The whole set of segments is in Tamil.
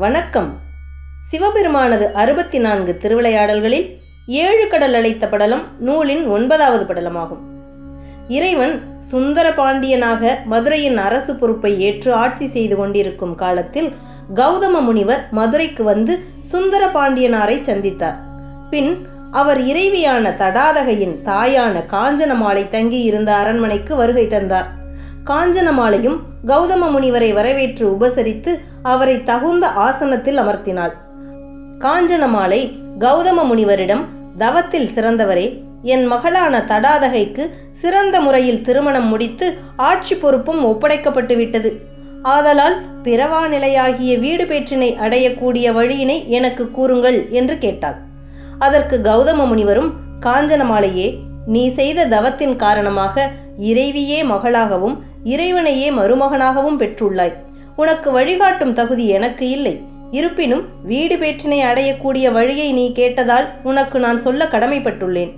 வணக்கம். சிவபெருமானது அறுபத்தி நான்கு திருவிளையாடல்களில் ஏழு கடல் அழைத்த படலம் நூலின் ஒன்பதாவது படலமாகும். இறைவன் சுந்தர பாண்டியனாக மதுரையின் அரசு பொறுப்பை ஏற்று ஆட்சி செய்து கொண்டிருக்கும் காலத்தில் கௌதம முனிவர் மதுரைக்கு வந்து சுந்தர பாண்டியனாரை சந்தித்தார். பின் அவர் இறைவியான தடாதகையின் தாயான காஞ்சனமாலை தங்கியிருந்த அரண்மனைக்கு வருகை தந்தார். காஞ்சனமாலையும் கௌதம முனிவரை வரவேற்று உபசரித்து அவரை தகுந்த ஆசனத்தில் அமர்த்தினாள். காஞ்சனமாலை கௌதம முனிவரிடம் தவத்தில் சிறந்தவரே என் மகளான தடாதகைக்கு சிறந்த முறையில் திருமணம் முடித்து ஆட்சி பொறுப்பும் ஒப்படைக்கப்பட்டு விட்டது. ஆதலால் பிறவா நிலையாகிய வீடு பேற்றினை அடையக்கூடிய வழியினை எனக்கு கூறுங்கள் என்று கேட்டாள். அதற்கு கௌதம முனிவரும் காஞ்சனமாலையே நீ செய்த தவத்தின் காரணமாக இறைவியே மகளாகவும் இறைவனையே மருமகனாகவும் பெற்றுள்ளாய். உனக்கு வழிகாட்டும் தகுதி எனக்கு இல்லை. இருப்பினும் வீடு பேற்றினை அடையக்கூடிய வழியை நீ கேட்டதால் உனக்கு நான் சொல்ல கடமைப்பட்டுள்ளேன்.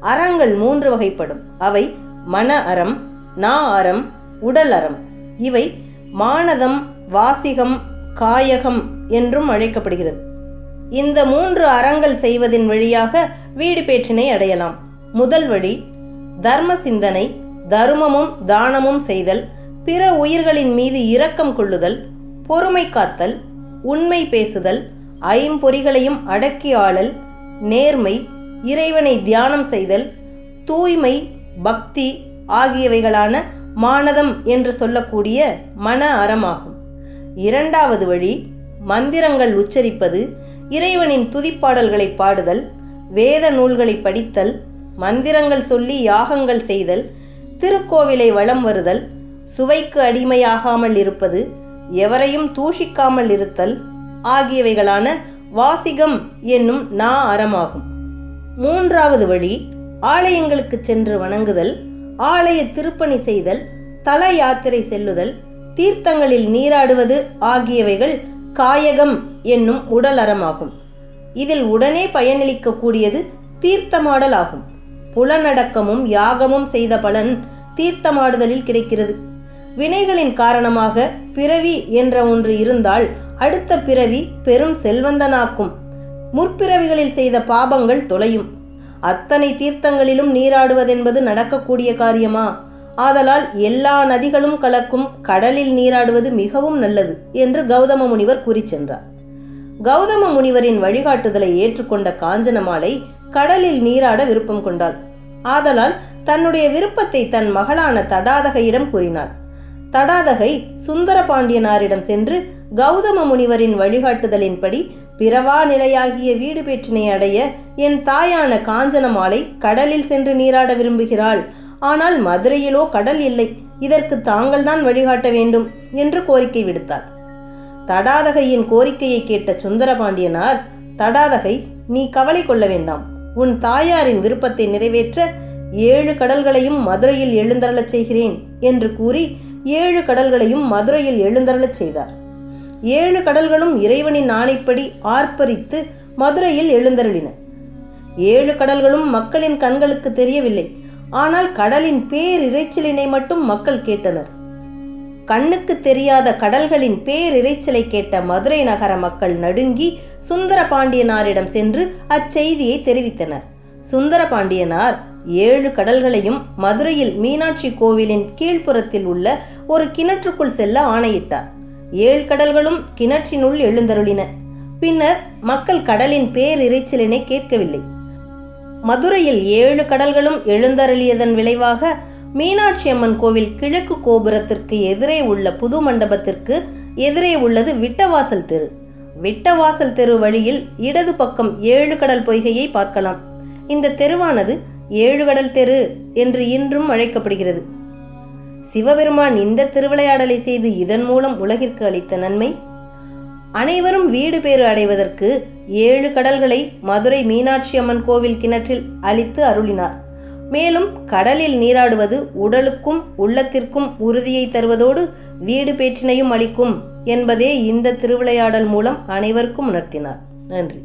அறங்கள் மூன்று வகைப்படும். அவை மன அறம் நா அறம் உடல் அறம். இவை மானதம் வாசிகம் காயகம் என்றும் அழைக்கப்படுகிறது. இந்த மூன்று அறங்கள் செய்வதின் வழியாக வீடு பேற்றினை அடையலாம். முதல் வழி தர்ம சிந்தனை தருமமும் தானமும் செய்தல் பிற உயிர்களின் மீது இரக்கம் கொள்ளுதல் பொறுமை காத்தல் உண்மை பேசுதல் ஐம்பொறிகளையும் அடக்கி ஆளல் நேர்மை இறைவனை தியானம் செய்தல் தூய்மை பக்தி ஆகியவைகளான மானதம் என்று சொல்லக்கூடிய மன அறமாகும். இரண்டாவது வழி மந்திரங்கள் உச்சரிப்பது இறைவனின் துதிப்பாடல்களை பாடுதல் வேத நூல்களை படித்தல் மந்திரங்கள் சொல்லி யாகங்கள் செய்தல் திருக்கோவிலை வளம் வருதல் சுவைக்கு அடிமையாகாமல் இருப்பது எவரையும் தூஷிக்காமல் இருத்தல் ஆகியவைகளான வாசிகம் என்னும் நா அறமாகும். மூன்றாவது வழி ஆலயங்களுக்கு சென்று வணங்குதல் ஆலய திருப்பணி செய்தல் தல யாத்திரை செல்லுதல் தீர்த்தங்களில் நீராடுவது ஆகியவைகள் காயகம் என்னும் உடல் அறமாகும். இதில் உடனே பயனளிக்கக்கூடியது தீர்த்தமாடல் ஆகும். புலனடக்கமும் யாகமும் செய்த பலன் தீர்த்தமாடுதலில் கிடைக்கிறது. வினைகளின் காரணமாக பிறவி என்ற ஒன்று இருந்தால் அடுத்த பிறவி பெரும் செல்வந்தனாக்கும். முற்பிறவிகளில் செய்த பாபங்கள் தொலையும். அத்தனை தீர்த்தங்களிலும் நீராடுவதென்பது நடக்கக்கூடிய காரியமா? ஆதலால் எல்லா நதிகளும் கலக்கும் கடலில் நீராடுவது மிகவும் நல்லது என்று கௌதம முனிவர் கூறி சென்றார். கௌதம முனிவரின் வழிகாட்டுதலை ஏற்றுக்கொண்ட காஞ்சனமாலை கடலில் நீராட விருப்பம் கொண்டாள். ஆதலால் தன்னுடைய விருப்பத்தை தன் மகளான தடாதகையிடம் கூறினாள். தடாதகை சுந்தர பாண்டியனாரிடம் சென்று கௌதம முனிவரின் வழிகாட்டுதலின்படி பிறவா நிலையாகிய வீடு பேற்றினை அடைய என் தாயான காஞ்சனமாலை கடலில் சென்று நீராட விரும்புகிறாள். ஆனால் மதுரையிலோ கடல் இல்லை. இதற்கு தாங்கள்தான் வழிகாட்ட வேண்டும் என்று கோரிக்கை விடுத்தார் தடாதகையின் கோரிக்கையை கேட்ட சுந்தரபாண்டியனார் தடாதகை நீ கவலை கொள்ள வேண்டாம். உன் தாயாரின் விருப்பத்தை நிறைவேற்ற ஏழு கடல்களையும் மதுரையில் எழுந்தருளச் செய்கிறேன் என்று கூறி ஏழு கடல்களையும் மதுரையில் எழுந்தருளச் செய்தார். ஏழு கடல்களும் இறைவனின் ஆணைப்படி ஆர்ப்பரித்து மதுரையில் எழுந்தருளின. ஏழு கடல்களும் மக்களின் கண்களுக்கு தெரியவில்லை. ஆனால் கடலின் பேரிரைச்சலினை மட்டும் மக்கள் கேட்டனர். கண்ணுக்கு தெரியாத கடல்களின் பேரிரைச்சலை கேட்ட மதுரை நகர மக்கள் நடுங்கி சுந்தர பாண்டியனாரிடம் சென்று அச்செய்தியை தெரிவித்தனர். சுந்தர பாண்டியனார் ஏழு கடல்களையும் மதுரையில் மீனாட்சி கோவிலின் கீழ்ப்புறத்தில் உள்ள ஒரு கிணற்றுக்குள் செல்ல ஆணையிட்டார். ஏழு கடல்களும் கிணற்றினுள் எழுந்தருளின. பின்னர் மக்கள் கடலின் பேரிரைச்சலினை கேட்கவில்லை. மதுரையில் ஏழு கடல்களும் எழுந்தருளியதன் விளைவாக மீனாட்சி அம்மன் கோவில் கிழக்கு கோபுரத்திற்கு எதிரே உள்ள புது மண்டபத்திற்கு எதிரே உள்ளது விட்டவாசல் தெரு. விட்டவாசல் தெரு வழியில் இடது பக்கம் ஏழு கடல் பொய்கையை பார்க்கலாம். இந்த தெருவானது ஏழு கடல் தெரு என்று இன்றும் அழைக்கப்படுகிறது. சிவபெருமான் இந்த திருவிளையாடலை செய்து இதன் மூலம் உலகிற்கு அளித்த நன்மை? அனைவரும் வீடு பேறு அடைவதற்கு ஏழு கடல்களை மதுரை மீனாட்சி அம்மன் கோவில் கிணற்றில் அளித்து அருளினார். மேலும் கடலில் நீராடுவது உடலுக்கும் உள்ளத்திற்கும் உறுதியை தருவதோடு வீடு பேற்றினையும் அளிக்கும் என்பதே இந்த திருவிளையாடல் மூலம் அனைவருக்கும் உணர்த்தினார். நன்றி.